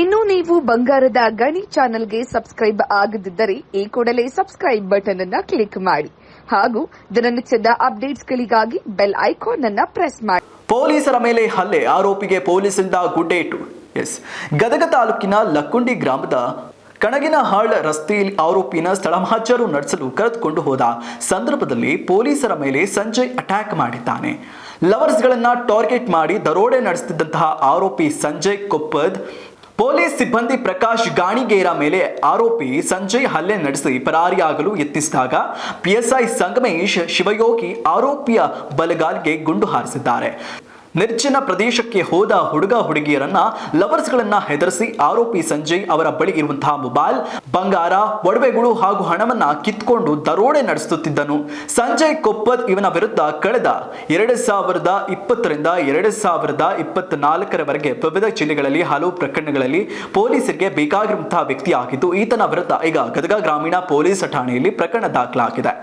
ಇನ್ನು ನೀವು ಬಂಗಾರದ ಗಣಿ ಚಾನೆಲ್ಗೆ ಸಬ್ಸ್ಕ್ರೈಬ್ ಆಗದಿದ್ದರೆ ಈ ಕೂಡಲೇ ಸಬ್ಸ್ಕ್ರೈಬ್ ಬಟನ್ ಅನ್ನ ಕ್ಲಿಕ್ ಮಾಡಿ. ಹಾಗೂ ದಿನನಿತ್ಯದ ಅಪ್ಡೇಟ್ಸ್ಗಳಿಗಾಗಿ ಬೆಲ್ ಐಕಾನ್ ಅನ್ನ ಪ್ರೆಸ್ ಮಾಡಿ. ಪೊಲೀಸರ ಮೇಲೆ ಹಲ್ಲೆ, ಆರೋಪಿಗೆ ಪೊಲೀಸರಿಂದ ಗುಡ್ಡೇಟು. ಎಸ್. ಗದಗ ತಾಲೂಕಿನ ಲಕ್ಕುಂಡಿ ಗ್ರಾಮದ ಕಣಗಿನ ಹಾಳ್ ರಸ್ತೆಯಲ್ಲಿ ಆರೋಪಿನ ಸ್ಥಳಮಹಜರು ನಡೆಸಲು ಕರೆದುಕೊಂಡು ಹೋದ ಸಂದರ್ಭದಲ್ಲಿ ಪೊಲೀಸರ ಮೇಲೆ ಸಂಜಯ್ ಅಟ್ಯಾಕ್ ಮಾಡಿದ್ದಾನೆ. ಲವರ್ಸ್ಗಳನ್ನ ಟಾರ್ಗೆಟ್ ಮಾಡಿ ದರೋಡೆ ನಡೆಸುತ್ತಿದ್ದಂತಹ ಆರೋಪಿ ಸಂಜಯ್ ಕೊಪ್ಪದ್ ಪೊಲೀಸ್ ಸಿಬ್ಬಂದಿ ಪ್ರಕಾಶ್ ಗಾಣಿಗೇರ ಮೇಲೆ ಆರೋಪಿ ಸಂಜಯ್ ಹಲ್ಲೆ ನಡೆಸಿ ಪರಾರಿಯಾಗಲು ಯತ್ನಿಸಿದಾಗ ಪಿಎಸ್ಐ ಸಂಗಮೇಶ್ ಶಿವಯೋಗಿ ಆರೋಪಿಯ ಬಲಗಾಲ್ಗೆ ಗುಂಡು ಹಾರಿಸಿದ್ದಾರೆ. ನಿರ್ಜನ ಪ್ರದೇಶಕ್ಕೆ ಹೋದ ಹುಡುಗ ಹುಡುಗಿಯರನ್ನ ಲವರ್ಸ್ಗಳನ್ನ ಹೆದರಿಸಿ ಆರೋಪಿ ಸಂಜಯ್ ಅವರ ಬಳಿ ಇರುವಂತಹ ಮೊಬೈಲ್, ಬಂಗಾರ, ಒಡವೆಗಳು ಹಾಗೂ ಹಣವನ್ನ ಕಿತ್ಕೊಂಡು ದರೋಡೆ ನಡೆಸುತ್ತಿದ್ದನು. ಸಂಜಯ್ ಕೊಪ್ಪದ್ ಇವನ ವಿರುದ್ಧ ಕಳೆದ ಎರಡು ಸಾವಿರದ ಇಪ್ಪತ್ತರಿಂದ ಎರಡು ಸಾವಿರದ ಇಪ್ಪತ್ನಾಲ್ಕರವರೆಗೆ ವಿವಿಧ ಜಿಲ್ಲೆಗಳಲ್ಲಿ ಹಲವು ಪ್ರಕರಣಗಳಲ್ಲಿ ಪೊಲೀಸರಿಗೆ ಬೇಕಾಗಿರುವಂತಹ ವ್ಯಕ್ತಿಯಾಗಿದ್ದು, ಈತನ ವಿರುದ್ಧ ಈಗ ಗದಗ ಗ್ರಾಮೀಣ ಪೊಲೀಸ್ ಠಾಣೆಯಲ್ಲಿ ಪ್ರಕರಣ ದಾಖಲಾಗಿದೆ.